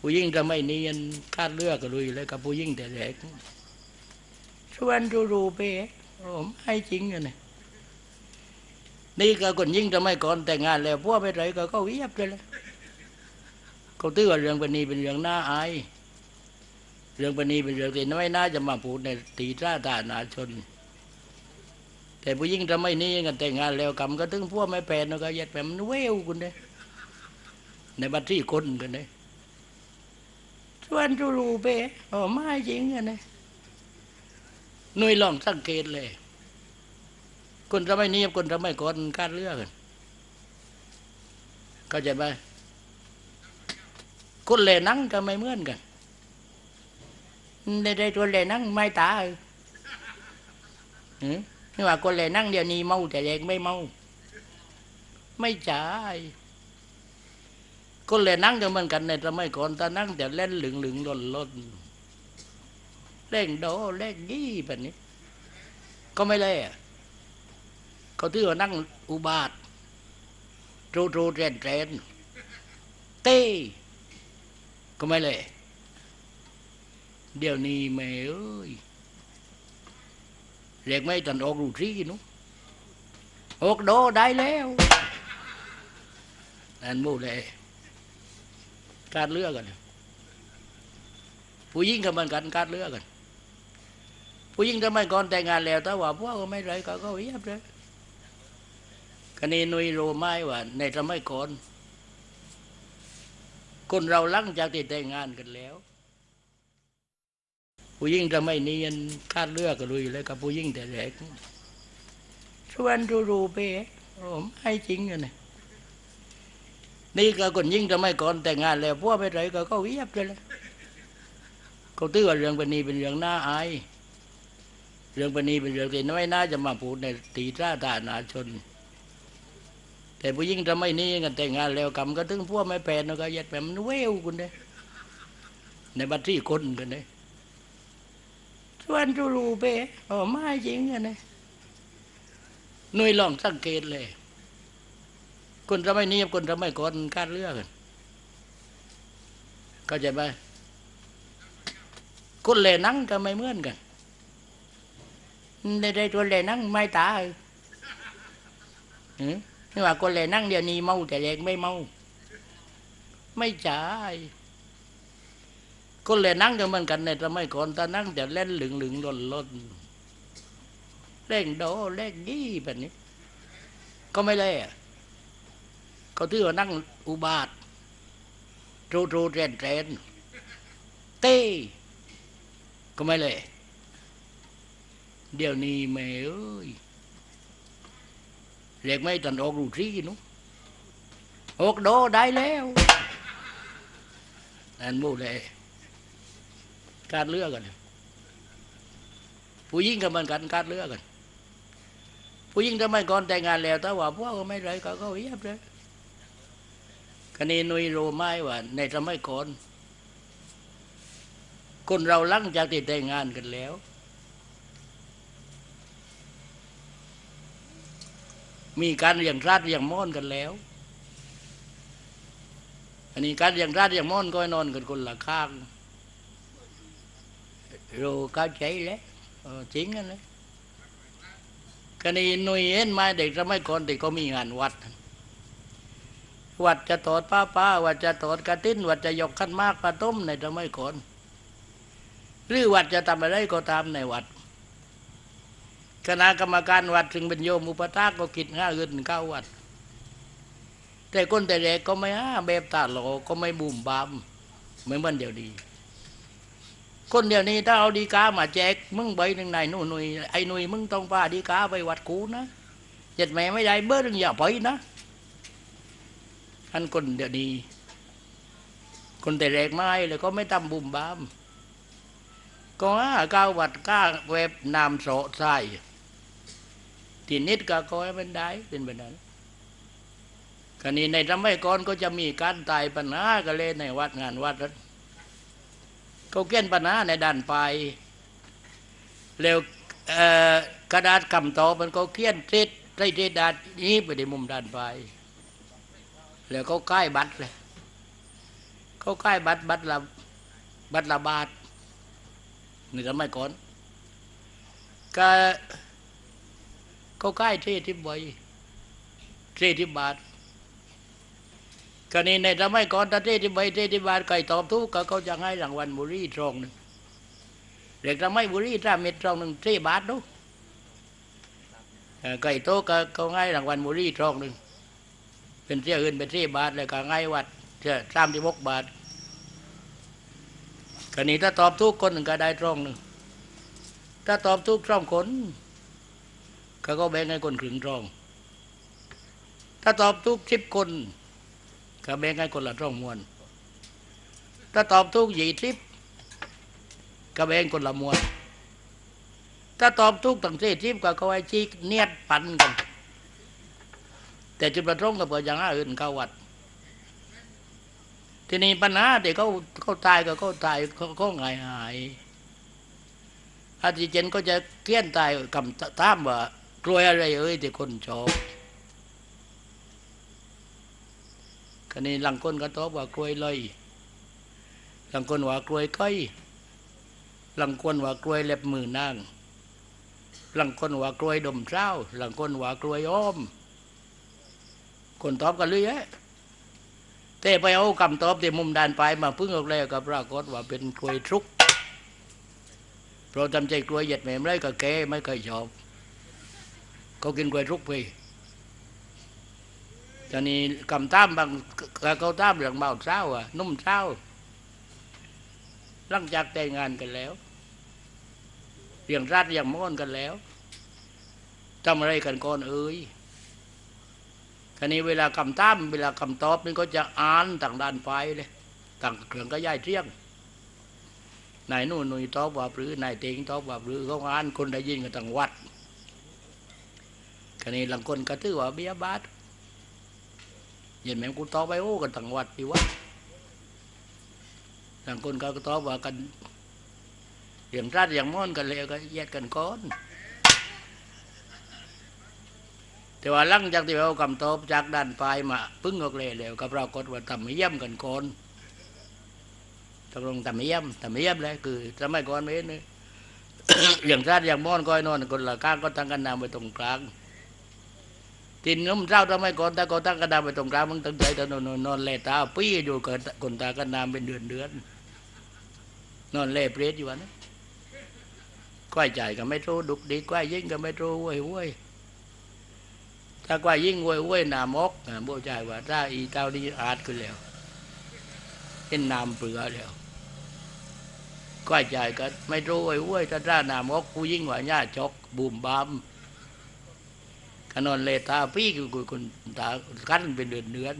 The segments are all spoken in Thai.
ผู้หญิงจะไม่เนียนคาดเลือกก็ลุยเลยกับผู้หญิงแต่แรกชวนรูรูไปโอ้ไม่จริงอะเนี่ยนี่ก็คนยิ่งจะไม่ก่อนแต่งงานแล้วพวกไปไหนก็เขาเวียบเลยเลยเขาตื้อว่าเรื่องปณีเป็นเรื่องน่าอายเรื่องปณีเป็นเรื่องที่น้อยน่าจะมาพูดในตีท่าตาหนาชน แต่ผู้หญิงจะไม่นี่กันแต่งงานแล้วกำก็ถึงพวกไม่แปลนก็ยัดแปมันเววคุณเด้ในบัตรที่คนกันเด้ ชวนจูรูไปโอ้ไม่จริงกันเนี่ยหน่วยลองสังเกตเลย คนจะไม่นี่กับคนจะไม่ก่อนคาดเลือกกันเข้าใจไหมคนเล่นังก็ไม่เหมือนกันในได้ตัวเล่นังไม่ตายหือนี่ว่าคนเล่นังเดี๋ยวนี้เมาแต่เด็กไม่เมา ไม่จ่าย คนเหล่นั่งก็เหมือนกันในสมัยก่อนตานั่งแต่เล่นหลึงหลึงล่นล่นเล่งโดเล่งยี่แบบนี้ ก็ไม่เล่ะเขาถือว่านั่งอุบาทโตโตเรนเรนเต้ก็ไม่เลยเดี๋ยวนี้แม่เอ้ยเรียกไม่ตันออกรูทรีนุออกโดได้แล้วอันมูเลย การเลือกกัน ผู้หญิงกับมันกันการเลือกกัน ผู้หญิงทำไมก่อนแต่งงานแล้วแต่ว่าพวกก็ไม่ไรก็ก็เยียบเลยกันนี้นุยรู้ไหมว่า ในสมัยก่อนคนเราหลังจากที่แต่งงานกันแล้ว ผู้หญิงจะไม่นียนคาดเลือกก็ลุยเลยกับผู้หญิงแต่แรกชวนรูรูไปโอ้ไม่จริงอะเนี่ย นี่ก็คนยิ่งจะไม่ก่อนแต่งงานแล้วพวกไปไหนก็เขาเวียบเลยเขาตื้อว่าเรื่องปณีเป็นเรื่องน่าอายเรื่องปณีเป็นเรื่องที่น้อยน่าจะมาพูดในตีท่าตานาชน แต่ผู้หญิงจะไม่นี่กันแต่งงานแล้วกำก็ถึงพวกไม่แปลนก็ยัดแปมมันเววคุณเด้ในบัตรที่คนกันเด้ชวนจูรูไปโอ้ไม่จริงอะเนี่ยหน่วยลองสังเกตเลย คนจะไม่นี่กับคนจะไม่ก่อนคาดเลือกกันเข้าใจไหมคนเล่นังก็ไม่เหมือนกันในได้ตัวเล่นังไม่ตายหือนี่ว่าคนเล่นังเดี๋ยวนี้เมาแต่เด็กไม่เมา ไม่จ่ายคนเล่นังก็เหมือนกันในสมัยก่อนตานั่งแต่เล่นหลึงหลึงหล่นหล่นเล่งโดเล่งยี่แบบนี้ ก็ไม่เล่ะ เขาถือว่านั่งอุบาทโตโตเรนเรนเต้ก็ไม่เลย เดี๋ยวนี้แม่เอ้ยเรียกไม่ตันออกรูทรีนุออกโดได้แล้วนั่นมูเลยการเลือกกัน ผู้หญิงกับมันกันการเลือกกัน ผู้หญิงทำไมก่อนแต่งงานแล้วแต่ว่าพวกก็ไม่ไรก็เขาเยียบเลย กันนี้นุยรู้ไหมว่าในสมัยก่อนคนเราหลังจากที่แต่งงานกันแล้ว มีการเรียงราดเรียงม่อนกันแล้ว อันนี้การเรียงราดเรียงม่อนก็นอนกันคนละข้างรู้เข้าใจแล้วเออจริงกันเลยกันนี้นุยเห็นไหมเด็กสมัยก่อนที่เขามีงานวัด วัดจะตอดป้าป้าวัดจะตอดกระติ้นวัดจะยกขั้นมากปลาต้มในสมัยก่อนหรือวัดจะทำอะไรก็ตามในวัด คณะกรรมการวัดถึงเป็นโยมอุปถากก็คิดห้าเงินเข้าวัด แต่คนแต่แรกก็ไม่ห้าแบบตาหลอก็ไม่บุ่มบามเหมือนวันเดียวดี คนเดียวนี้ถ้าเอาดีกามาแจกมึงใบหนึ่งไหนหนู่นหนุ่ยไอ้หนุ่ยมึงต้องพาดีกาไปวัดกูนะเจ็ดแม่ไม่ได้เบอร์หนึ่งอย่าไปนะ อันคนเดียวนี้ คนแต่แรกไม่เลยก็ไม่ทำบุ่มบาม ก็ห้าก้าวัดก้าเว็บนามโสใส่ที่นิดก็คอยเป็นได้เป็นแบบนั้นกันนี้ในสมัยก่อนก็จะมีการตายปัญหากันเลยในวัดงานวัดนั้นเขาเกี้ยนปัญหาในด้านไปเร็วกระดาษกำตอมันก็เกี้ยนเทศไรเทศดาษนี้ไปในมุมด้านไป แล้วก็ใกล้บัตรเลยเขาใกล้บัตรบัตรละบัตรละบาทนี่สมัยก่อนก็เขาใกล้เททิบใบเททิบบาทก็นี่ในสมัยก่อนถ้าเททิบใบเททิบบาทใครตอบถูกก็เขาจะให้รางวัลบุรีทองหนึ่งเด็กสมัยบุรีถ้าเม็ดทองหนึ่งเทบาทดูไก่โตก็เขาให้รางวัลบุรีทองหนึ่ง เป็นเที่ยอื่นเป็นที่บาทเลยก็ให้วัดเที่ยสามที่หกบาทก็นี้ถ้าตอบทุกคนหนึ่งก็ได้ตรงหนึ่งถ้าตอบทุกตรงคนเขาก็แบ่งให้คนครึ่งตรงถ้าตอบทุกสิบคนก็แบ่งให้คนละตรงมวนถ้าตอบทุกยี่สิบก็แบ่งคนละมวนถ้าตอบทุกตั้งสี่สิบก็เขาให้ชี้เนียดปันกัน แต่จุดประสงค์ก็เปิดอย่างอื่นเข้าวัด ทีนี้ปัญหาที่เขาเขาตายก็เขาตายเขาเขาหายหายอาทิเจนก็จะเกี้ยนตายคำถามว่ากล้วยอะไรเอ้ยที่คนชอบคันนี้หลังคนก็ตอบว่ากล้วยเลยหลังคนว่ากล้วยก้อยหลังคนว่ากล้วยเล็บมือนางหลังคนว่ากล้วยดมเช้าหลังคนว่ากล้วยอ้อม คนตอบกันเลยฮะแต่ไปเอาคำตอบที่มุมด้านไปมาพึ่งออกแล้วก็ปรากฏว่าเป็นกล้วยทุกเพราะจำใจกล้วยเหยียดแหม่มไรก็แกไม่เคยชอบเขากินกล้วยทุกไปตอนนี้คำตามบางเขาตามเรื่องเบาเช้าอะนุ่มเช้าหลังจากแต่งงานกันแล้วเรื่องราดเรื่องม้อนกันแล้วทำอะไรกันก่อนเอ้ย ทีนี้เวลาคำตามเวลาคำตอบนี่ก็จะอ่านต่างด้านไปเลยต่างเครื่องก็ย่ายเที่ยงนายนู่นนุยตอบว่าหรือนายเต็งตอบว่าหรือเขาอ่านคนได้ยินกันต่างวัดทีนี้หลังคนก็ถือว่าเบียบาทเห็นไหมกูตอบไปโอ้กันต่างวัดดีวะหลังคนก็ตอบว่ากันเรื่องราดอย่างม้อนกันเลยก็แยกกันก่อน แต่ว่าลังจากที่เราคำตอบจากด้านปลายมาพึ่งออกเลยแล้วก็ปรากฏว่าทำไม่เยี่ยมกันก่อนตกลงทำไม่เยี่ยมทำไม่เยี่ยมเลยคือสมัยก่อนไม่เนเลยอย่างชาติอย่างม้อนก้อยนอนคนละข้างก็ตั้งกันนามไปตรงกลางทินน้มเจ้าทำไมก่อนถ้าก็ตั้งกันนามไปตรงกลางมึงตั้งใจแต่นอนนอนนอนเล่ตาปี้อยู่เกิดคนตากันนามเป็นเดือนเดือนนอนเล่เปรตอยู่วะนะก้อยใจก็ไม่รู้ดุกดีก้อยยิ่งก็ไม่รู้เว้ยเว้ย ถ้ากว่ายิ่งเว้ยเว้ยนามกอ่าโบใจว่าถ้าอีเตานี้อาดขึ้นแล้วเป็นนามเปลือแล้วก้อยใจก็ไม่รู้เว้ยเว้ยถ้าถ้านามกผู้ยิ่งกว่าญาจกบูมบามขนอนเลตาพี่คือคนตากั้นเป็นเดือนเดือน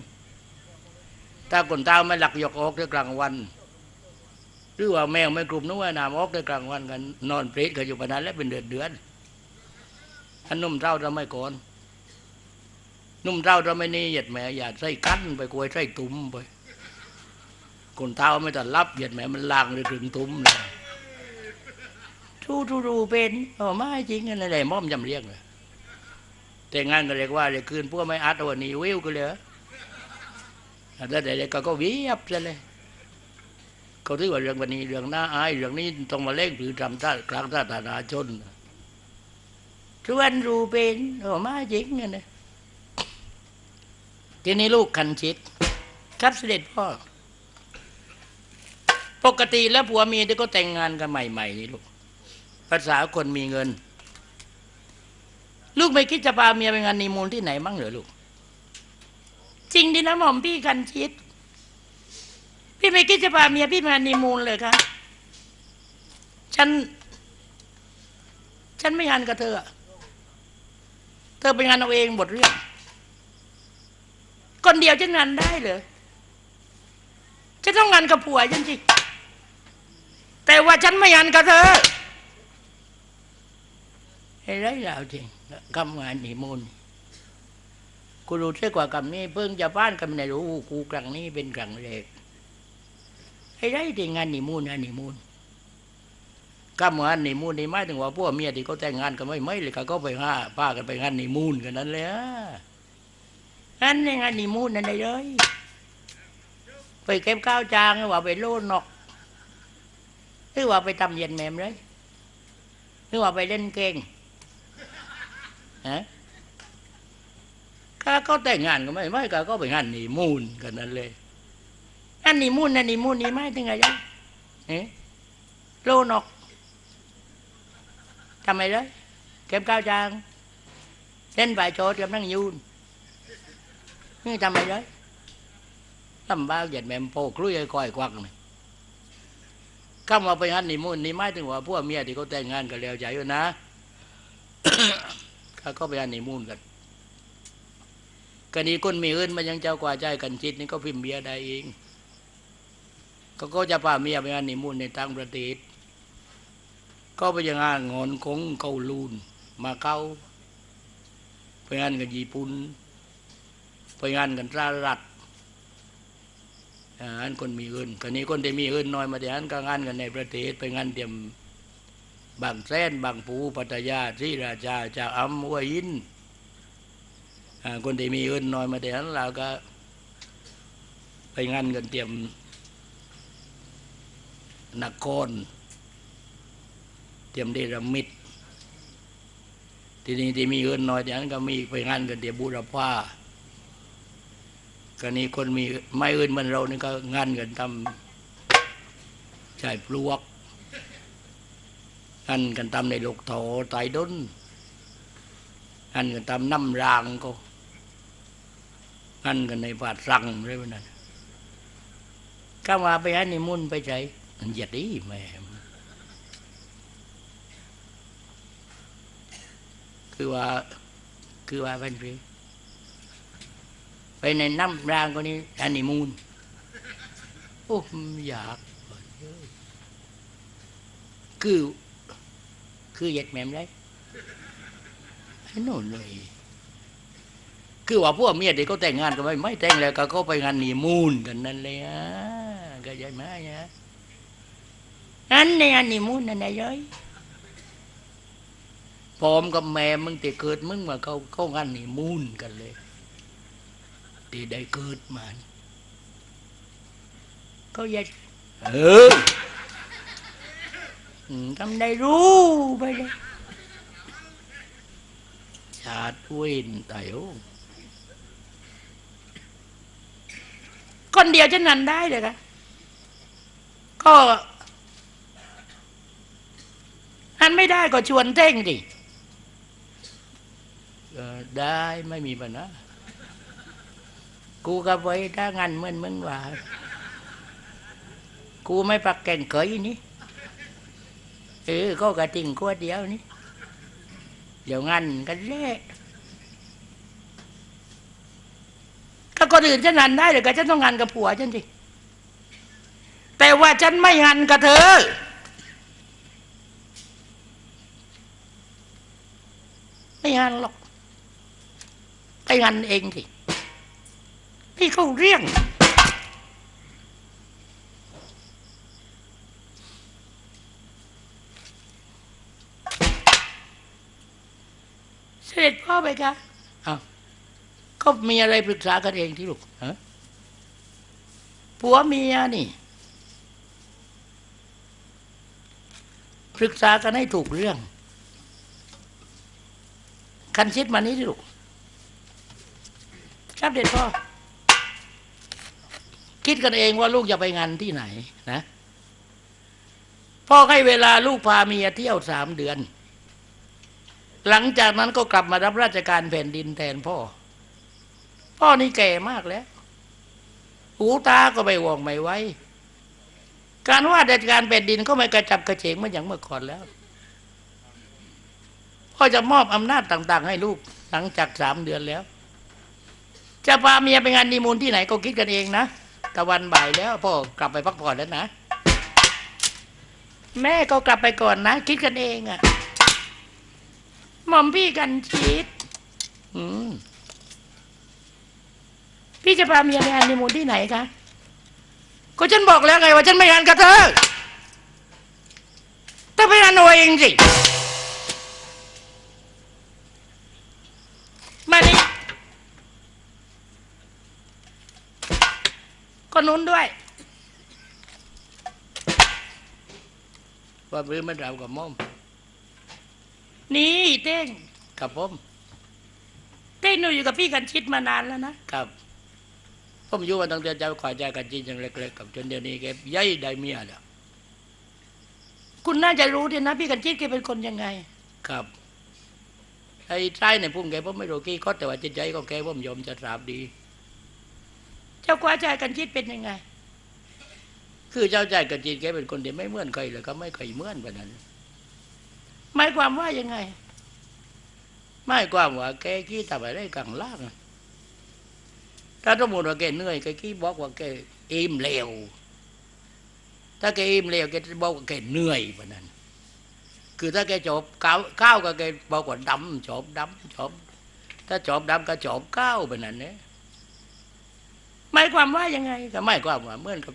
ถ้าคนตาไม่หลักยกออกในกลางวัน หรือว่าแมวไม่กลุ่มนึกว่านามออกในกลางวันกันนอนเปรตก็อยู่ปนนั้นแล้วเป็นเดือนเดือนอันนุ่มเท่าทำไมก่อน นุ่มเท่าเราไม่นี่เหยียดแม่อย่าใส่กั้นไปกวยใส่ตุ้มไปคนเท้าไม่ตัดรับเหยียดแม่มันลางเลยถึงตุ้มเลยทูทูทูเป็นเออไม่จริงอะไรไหนม่อมจำเรียกเลยแต่งานก็เรียกว่าเรียกคืนพวกไม่อัดวันนี้วิวก็เลยแต่เด็กก็ก็วิบซะเลยเขาถือว่าเรื่องวันนี้เรื่องหน่าอายเรื่องนี้ต้องมาเล่นหรือทำท่ากลางท่าตานาชนชวนรูเป็นเออไม่จริงไง ทีนี้ลูกคันชิดครับเสด็จพ่อ ปกติแล้วผัวเมียที่ก็แต่งงานกันใหม่ๆนี่ลูก ภาษาคนมีเงิน ลูกไม่คิดจะพาเมียไปงานนีมูลที่ไหนบ้างเหรอลูก จริงดินะหม่อมพี่คันชิดพี่ไม่คิดจะพาเมียพี่ไปงานนีมูลเลยคะฉัน ฉันไม่งานกับเธอ เธอไปงานเอาเองบทเรื่อง คนเดียวจะงานได้เหรอจะต้องงานกับผัวฉันสิแต่ว่าฉันไม่งานกับเธอไอ้ไรแล้วจริงกำงานนิมนต์กูรู้ใช่กว่ากำนี้ เพิ่งจะบ้านกำในรู้กูกลางนี้เป็นกลางเล็กไอ้ไรที่งานนิมนต์งานนิมนต์กำงานนิมนต์นี่หมายถึงว่าพวกเมียที่เขาแต่งงานกันไม่ไม่เลยก็ไปห้าป้ากันไปงานนิมนต์กันนั้นเลย อะอันนี้งานนิมูนนั่นเลยไปเก็บข้าวจางหรือว่าไปโลดนอกหรือว่าไปทำเย็นแหมมเลยหรือว่าไปเล่นเก่งฮะก็ก็แต่งงานก็ไม่ไม่ก็ก็ไปงานนีมูนกันนั่นเลยอันนีมูนอันนีมูนนี่ไม่ถึงไงจ๊ะเอ๊ะโลนอกทำไมเลยเก็บข้าวจางเล่นใบโจดกับนั่งยูน นี่ทำไมเลยลำบากเหยียดแมมโปคลุยไอ้ก้อยควักนี่ข้ามาไปงานนีมูนนี่ไม่ถึงว่าพวกเมียที่เขาแต่งงานกันแล้วใจอยู่นะเขาก็ไปงานนีมูนกันกรณีคนมีอื่นมันยังเจ้ากว่าใจกันชิดนี่ก็พิมพ์เบียได้เองเขาก็จะพาเมียไปงานนีมูนในต่างประเทศก็ไปยังงานงอนคงเกาลูนมาเก้าไปงานกับญี่ปุ่น ไปงานกันสหรัฐอ่าอันคนมีเงินกันนี้คนที่มีเงินน้อยมาแต่อันก็งานกันในประเทศไปงานเตรียมบางแสนบางปูปัตยาที่ราชาจากอัมหัวหินคนที่มีเงินน้อยมาแต่อันเราก็ไปงานกันเตรียมนครเตรียมเดรมิดทีนี้ที่มีเงินน้อยอย่างนั้นก็มีไปงานกันเดียมบูรพา ก็นี้คนมีไม่เงินเหมันเรานี่ก็งานกันทำใช่ปลวกงานกันทำในลูกโถไตดุนงานกันทำน้ำรางก็งานกันในบาดรังอะไรแบบนั้นก็มาไปให้นิมุนไปใช้มันเหยียดดีแม่คือว่าคือว่าเป็นรีไป ในน้ำรางก็นี้อันนี้มูลโอ้อยากคือคือเหย็ดแม่มได้ไอ้โน่นเลย คือว่าพวกเมียเด็กก็แต่งงานกันไปไม่แต่งแล้วก็เขาไปงานนีมูลกันนั่นเลยอะก็ใช่ไหมอะนั่นในอันนีมูลนั่นไงย้อยพร้อมกับแม่มึงแต่เกิดมึงมาเขาเข้างานนีมูนกันเลย ที่ได้เกิดมาก็อยัดเออทำได้รู้ไปเลยชาติเวนไตโอคนเดียวจะนันได้เลยคะก็อันไม่ได้ก็ชวนเท่งดิได้ไม่มีปัญหา กูก็ไว้ถ้างานเหมือนมึงว่า กูไม่ปักแก่งเกยนี่เออก็กระติ่งขวดเดียวนี่เดี๋ยวงานกันเละก็คนอื่นฉันงานได้เลยก็ฉันต้องงานกับผัวฉันสิแต่ว่าฉันไม่งานกับเธอไม่งานหรอกไปงานเองสิ พี่เขาเรียงเสด็จพ่อไปคะอ้าวก็มีอะไรปรึกษากันเองที่ลูกฮะผัวเมียนี่ปรึกษากันให้ถูกเรื่อง คันชิดมานี้ดิลูกครับเด็ดพ่อ คิดกันเองว่าลูกจะไปงานที่ไหนนะพ่อให้เวลาลูกพาเมียเที่ยวสามเดือน หลังจากนั้นก็กลับมารับราชการแผ่นดินแทนพ่อ พ่อนี่แก่มากแล้ว หูตาก็ไม่ว่องไม่ไวการว่าราชการแผ่นดินก็ไม่กระจับกระเฉงเหมือนอย่างเมื่อก่อนแล้ว พ่อจะมอบอำนาจต่าง ๆ ให้ลูกหลังจากสามเดือนแล้ว จะพาเมียไปงานดีมูลที่ไหนก็คิดกันเองนะ ตะวันบ่ายแล้วพ่อกลับไปพักผ่อนแล้วนะ แม่ก็กลับไปก่อนนะ คิดกันเองอะ่ะหม่อมพี่กันชิดอืมพี่จะพาเมียไปงานดีมูลที่ไหนคะก็ฉันบอกแล้วไงว่าฉันไม่งานกับเธอต้องไปงานเอาเองสิ มา นี่ก็หนูนู้นด้วยว่าหรือมันเรากับม่อมนี่เต้งกับผมเต้งหนูอยู่กับพี่กันชิดมานานแล้วนะครับผมอยู่มาตั้งแต่เจ้าขวายใจกันจริงจังเล็กๆกับจนเดี๋ยวนี้แกใหญ่ได้เมียแล้วคุณน่าจะรู้ดีนะ พี่กันชิดแกเป็นคนยังไง ครับไอ้ใจในพุ่งแกผมไม่รู้กี่ก็แต่ว่าจิตใจของแกผมยอมจะตราบดี เจ้ากว่าใจกันชิดเป็นยังไง คือเจ้าใจกันจริงแกเป็นคนที่ไม่เหมือนใครเลยก็ไม่เคยเหมือนแบบนั้นหมายความว่ายังไงไม่ความว่าแกขี้ทำอะไรกลางล่างอะถ้าสมมติว่าแกเหนื่อยแกขี้บอกว่าแกอิ่มเร็วถ้าแกอิ่มเร็วแกจะบอกว่าแกเหนื่อยแบบนั้นคือถ้าแกจบก้าวก้าวก็แกบอกว่าดำจบดำจบถ้าจบดำก็จบก้าวแบบนั้นเนี่ย หมายความว่ายังไงก็ไม่ความว่าเหมือนกับ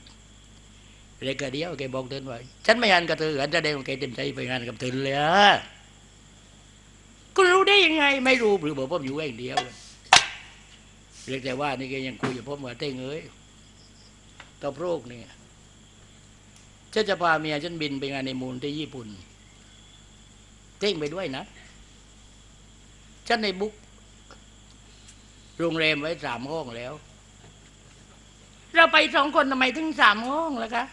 เล็กเดียวแกบอกเดินว่าฉันไม่งานกับเธอฉันจะได้ว่าแกเต็มใจไปงานกับเธอเลยอะคุณรู้ได้ยังไง ไม่รู้หรือบอกผมอยู่เองเดียวเรียกแต่ว่านี่แกยังคุยกับผมว่าเต้งเอ้ยตบโรคเนี่ยฉันจะพาเมียฉันบินไปงานในมูลที่ญี่ปุ่น เต้งไปด้วยนะฉันในบุ๊กโรงแรมไว้สามห้องแล้ว เราไปสองคนทำไมถึงสามห้องล่ะคะ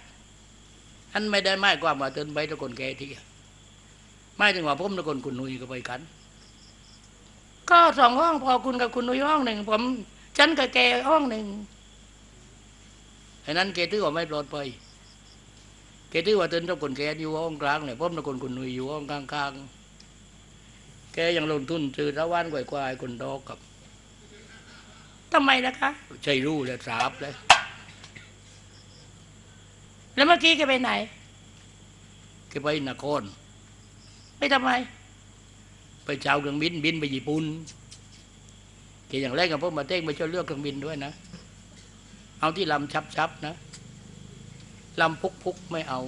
อันไม่ได้หมายความว่าเตือนไปทุกคนแกที่ไม่ถึงว่าผมทุกคนคุณนุยก็ไปกัน ก็สองห้องพอคุณกับคุณนุ้ยห้องหนึ่งผมฉันกับแกห้องหนึ่งไอ้นั้นแกถือว่าไม่ปลอดภัยแกถือว่าเตือนทุกคนแกอยู่ห้องกลางเนี่ยผมทุกคนคุณนุยอยู่ห้องกลางๆแกยังลงทุนซื้อตะวันกวายๆคนดอกกับทำไมล่ะคะใช่รู้แล้วสาบเลย แล้วเมื่อกี้แกไปไหนแกไปนคร ไปทำไม ไปเช่าเครื่องบินบินไปญี่ปุ่นแกอย่างแรกกับพวกมาเต้งไปช่วยเลือกเครื่องบินด้วยนะ เอาที่ลำชับๆนะลำพุกๆไม่เอา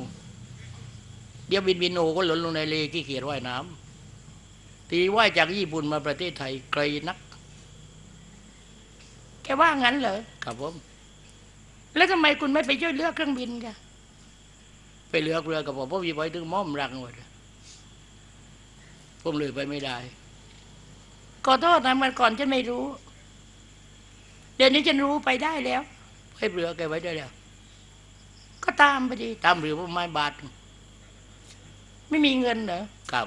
เดี๋ยวบินบินโอก็หล่นลงในเลขี้เกียจว่ายน้ำตีว่ายจากญี่ปุ่นมาประเทศไทยไกลนัก แกว่างั้นเหรอครับผมแล้วทำไมคุณไม่ไปช่วยเลือกเครื่องบินกัน ไปเลือกเรือกับผมผมอยู่ไปถึงม่อมรังหมดผมเลยไปไม่ได้ขอโทษนะเมื่อก่อนฉันไม่รู้ เดี๋ยวนี้ฉันรู้ไปได้แล้วให้เรือแกไว้ได้แล้ว ก็ตามไปดีตามเรือผมไม้บาท ไม่มีเงินเหรอครับ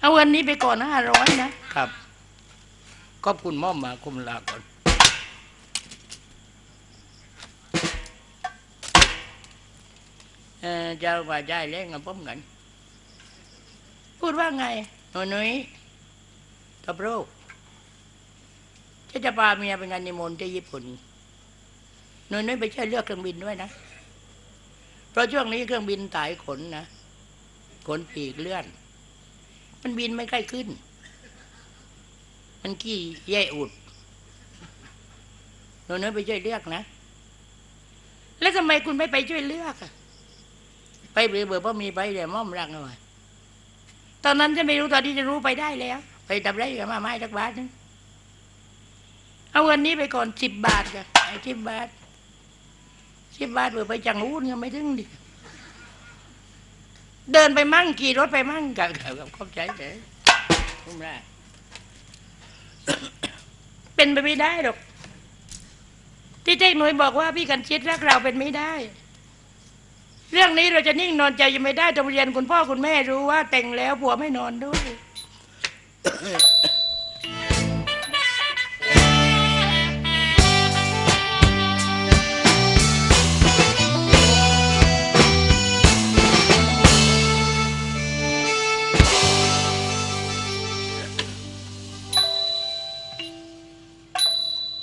เอาเงินนี้ไปก่อนห้าร้อยนะครับ ขอบคุณม่อมมาคุมลาก่อน เจ้าว่าใจเล่นกับผมกัน พูดว่าไงหนุ่ยหนุ่ยตบโรคจะจะพาเมียไปงานนิมนต์ที่ญี่ปุ่นหนุ่ยนุ่ยไปช่วยเลือกเครื่องบินด้วยนะ เพราะช่วงนี้เครื่องบินตายขนนะขนปีกเลื่อน มันบินไม่ใกล้ขึ้น มันขี้แย่อุดหนุ่ยนุ่ยไปช่วยเลือกนะ แล้วทำไมคุณไม่ไปช่วยเลือกอะ ไปเรือเบอร์พอมีไปเดียม่อมรักเอาไว้ตอนนั้นฉันไม่รู้ตอนนี้จะรู้ไปได้แล้ว ไปทำไรกับมาไม้ทักบาทนึงเอาเงินนี้ไปก่อนสิบบาทกันไอ้สิบบาทสิบบาทเบอร์ไปจังอู้นยังไม่ถึงดิเดินไปมั่งขี่รถไปมั่งกับกับกับเข้าใจแต่ผมได้เป็นไปไม่ได้หรอกที่เจ๊หน่วยบอกว่าพี่กันชิดรักเราเป็นไม่ได้ เรื่องนี้เราจะนิ่งนอนใจยังไม่ได้ต้องเรียนคุณพ่อคุณแม่รู้ว่า แต่งแล้วผัวไม่นอนด้วย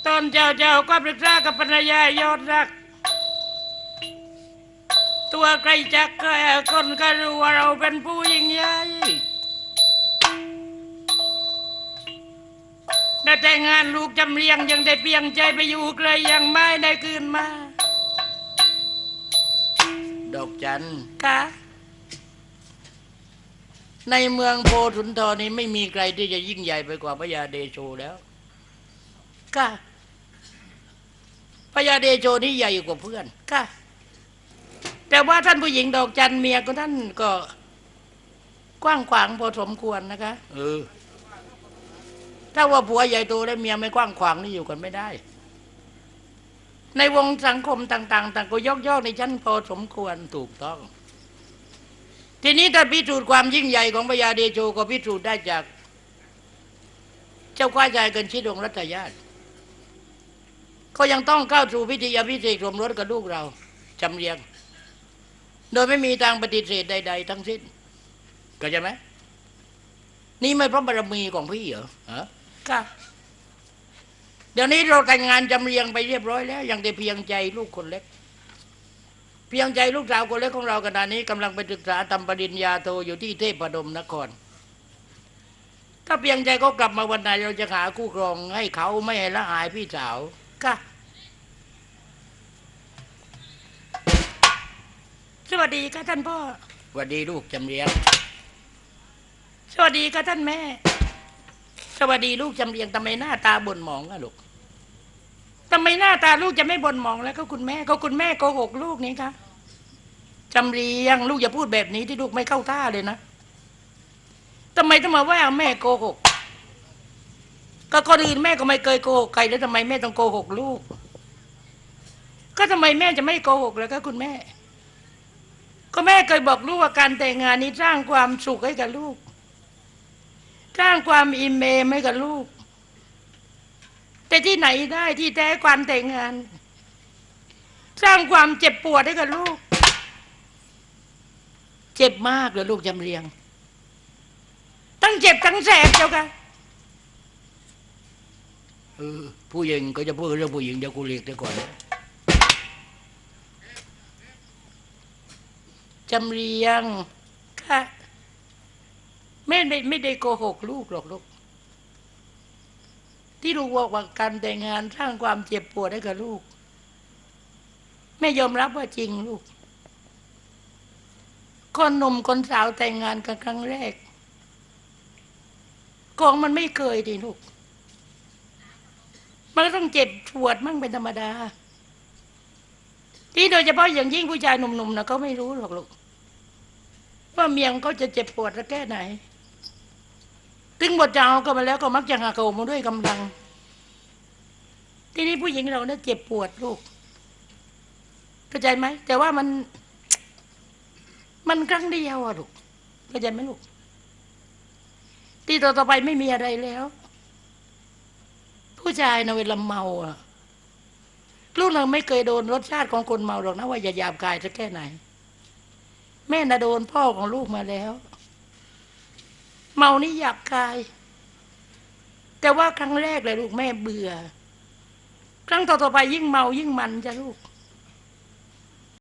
ตอนเจ้าเจ้าก็ปรึกษากับภรรยายอดรัก ตัวใครจักใครคนก็รู้ว่าเราเป็นผู้ยิ่งใหญ่ได้แต่งงานลูกจำเรียงยังได้เพียงใจไปอยู่ไกลยังไม่ได้คืนมา ดอกจันค่ะในเมืองโพสุนทรนี้ไม่มีใครที่จะยิ่งใหญ่ไปกว่าพระยาเดโชแล้วค่ะพญาเดโชนี่ใหญ่กว่าเพื่อนค่ะ แต่ว่าท่านผู้หญิงดอกจันเมียของท่านก็กว้างขวางพอสมควรนะคะ เออ ถ้าว่าผัวใหญ่โตแล้วเมียไม่กว้างขวางนี่อยู่กันไม่ได้ ในวงสังคมต่าง ๆ ต่างก็ยกย่องในชั้นพอสมควรถูกต้อง ทีนี้ถ้าพิสูจน์ความยิ่งใหญ่ของพญาเดโชก็พิสูจน์ได้จาก เจ้าข้าชายกันชิดองค์รัตญาติก็ยังต้องเข้าสู่พิธีอภิเษกสมรสกับลูกเราจำเรียง โดยไม่มีทางปฏิเสธใด ๆ ทั้งสิ้นเข้าใจไหมนี่ไม่เพราะบารมีของพี่เหรอฮะค่ะเดี๋ยวนี้เราแต่งงานจำเรียงไปเรียบร้อยแล้วยังแต่เพียงใจลูกคนเล็ก เพียงใจลูกสาวคนเล็กของเราขณะนี้กำลังไปศึกษาทำปริญญาโทอยู่ที่เทพดมนคร ถ้าเพียงใจเขากลับมาวันไหนเราจะหาคู่ครองให้เขาไม่ให้ละอายพี่สาวค่ะ สวัสดีค่ะท่านพ่อหวัสดีลูกจำเรียง สวัสดีค่ะท่านแม่ สวัสดีลูกจำเรียงทำไมหน้าตาบ่นหมองอะลูกทำไมหน้าตาลูกจะไม่บ่นหมองแล้วก็คุณแม่ก็คุณแม่โกหกลูกนี่คะจำเรียงลูกอย่าพูดแบบนี้ที่ลูกไม่เข้าท่าเลยนะทำไมต้องมาว่าแม่โกหก ก็คนอื่นแม่ก็ไม่เคยโกหกใครแล้วทำไมแม่ต้องโกหกลูก ก็ทำไมแม่จะไม่โกหกแล้วก็คุณแม่ ก็แม่เคยบอกลูกว่าการแต่งงานนี้สร้างความสุขให้กับลูก สร้างความอิ่มเอมให้กับลูก แต่ที่ไหนได้ที่แท้ความแต่งงาน สร้างความเจ็บปวดให้กับลูก เจ็บมากเลยลูกจำเรียง ทั้งเจ็บทั้งแสบเจ้าค่ะเออผู้หญิงก็จะพูดเรื่องผู้หญิงเดี๋ยวกูเรียกเดี๋ยวก่อนนะ จำเรียงค่ะแม่ไม่ไม่ได้โกหกลูกหรอกลูก ที่ลูกบอกว่าการแต่งงานสร้างความเจ็บปวดให้กับลูกแม่ยอมรับว่าจริงลูกคนหนุ่มคนสาวแต่งงานกันครั้งแรก กองมันไม่เคยดิลูก มันก็ต้องเจ็บปวดมั่งเป็นธรรมดา ที่โดยเฉพาะอย่างยิ่งผู้ชายหนุ่มๆนะเขาไม่รู้หรอกลูก ว่าเมียงเขาจะเจ็บปวดสักแค่ไหน ถึงบทจะเอาก็มาแล้วก็มักจะหักเอามาด้วยกำลัง ทีนี้ผู้หญิงเราเนี่ยเจ็บปวดลูกเข้าใจไหมแต่ว่ามัน มันครั้งเดียวอะลูกเข้าใจไหมลูกที่ต่อต่อไปไม่มีอะไรแล้ว ผู้ชายนะเวลาเมาอะลูกเราไม่เคยโดนรสชาติของคนเมาหรอกนะว่าอย่าหยาบกายสักแค่ไหน แม่น่ะโดนพ่อของลูกมาแล้ว เมานี่หยาบกาย แต่ว่าครั้งแรกเลยลูกแม่เบื่อ ครั้งต่อๆไปยิ่งเมายิ่งมันจ้ะลูก